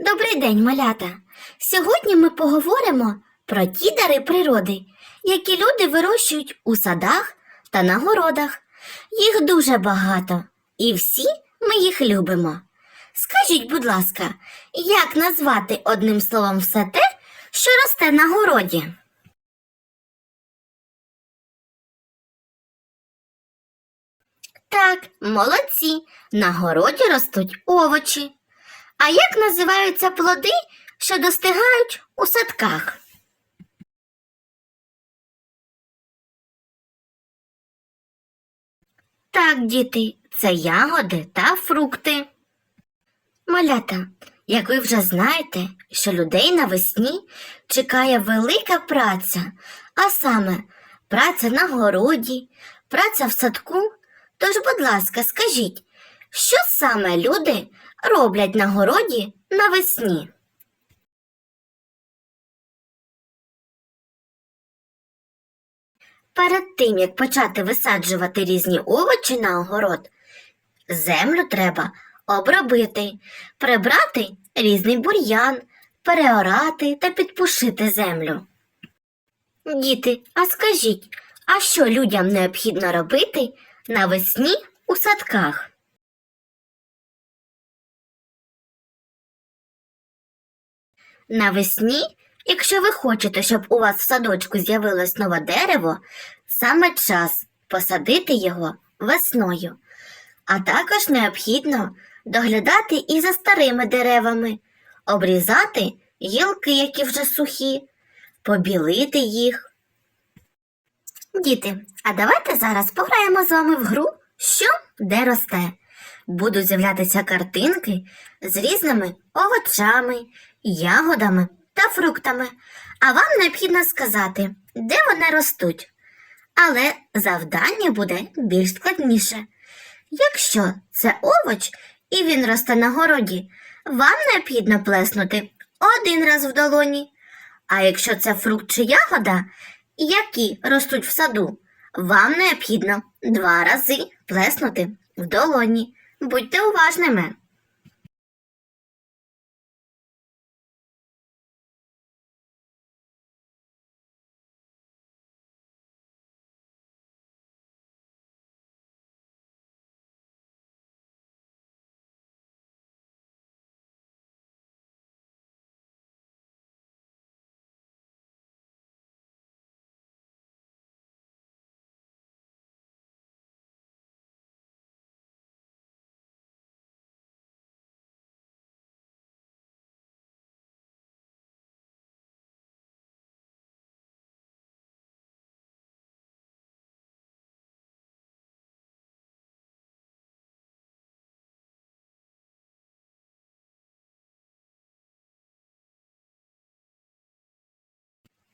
Добрий день, малята! Сьогодні ми поговоримо про ті дари природи, які люди вирощують у садах та на городах. Їх дуже багато, і всі ми їх любимо. Скажіть, будь ласка, як назвати одним словом все те, що росте на городі? Так, молодці, на городі ростуть овочі. А як називаються плоди, що достигають у садках? Так, діти, це ягоди та фрукти. Малята, як ви вже знаєте, що людей навесні чекає велика праця, а саме праця на городі, праця в садку. Тож, будь ласка, скажіть, що саме люди роблять на городі навесні? Перед тим, як почати висаджувати різні овочі на огород, землю треба обробити, прибрати різний бур'ян, переорати та підпушити землю. Діти, а скажіть, а що людям необхідно робити навесні у садках? Навесні, якщо ви хочете, щоб у вас в садочку з'явилось нове дерево, саме час посадити його весною. А також необхідно доглядати і за старими деревами, обрізати гілки, які вже сухі, побілити їх. Діти, а давайте зараз пограємо з вами в гру Що де росте. Будуть з'являтися картинки з різними овочами, ягодами та фруктами, а вам необхідно сказати, де вони ростуть. Але завдання буде більш складніше. Якщо це овоч і він росте на городі, вам необхідно плеснути один раз в долоні. А якщо це фрукт чи ягода, які ростуть в саду, вам необхідно два рази плеснути в долоні. Будьте уважними.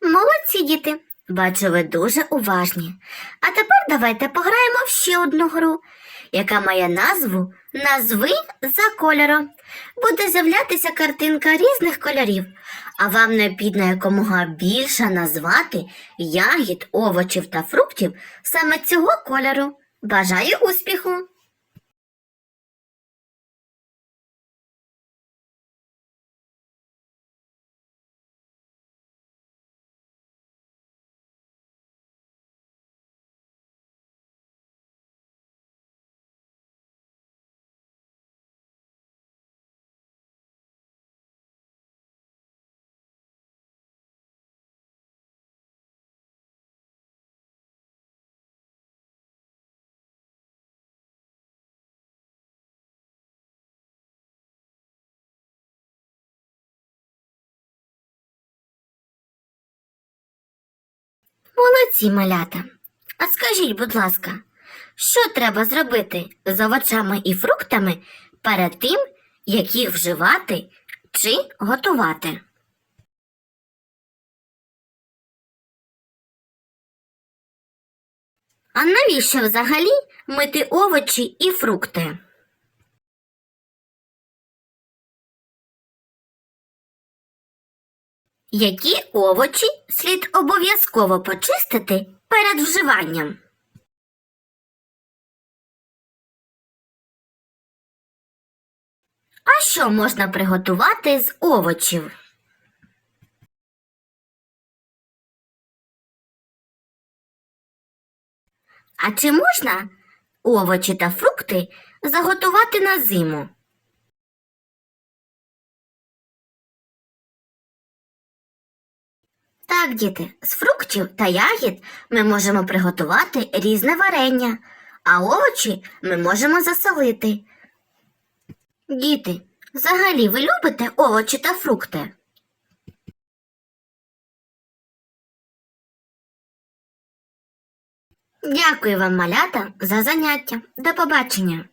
Молодці діти. Бачу, ви дуже уважні. А тепер давайте пограємо в ще одну гру, яка має назву Назви за кольором. Буде з'являтися картинка різних кольорів, а вам необхідно якомога більше назвати ягід, овочів та фруктів саме цього кольору. Бажаю успіху! Молодці, малята. А скажіть, будь ласка, що треба зробити з овочами і фруктами перед тим, як їх вживати чи готувати? А навіщо взагалі мити овочі і фрукти? Які овочі слід обов'язково почистити перед вживанням? А що можна приготувати з овочів? А чи можна овочі та фрукти заготувати на зиму? Так, діти, з фруктів та ягід ми можемо приготувати різне варення, а овочі ми можемо засолити. Діти, взагалі ви любите овочі та фрукти? Дякую вам, малята, за заняття. До побачення.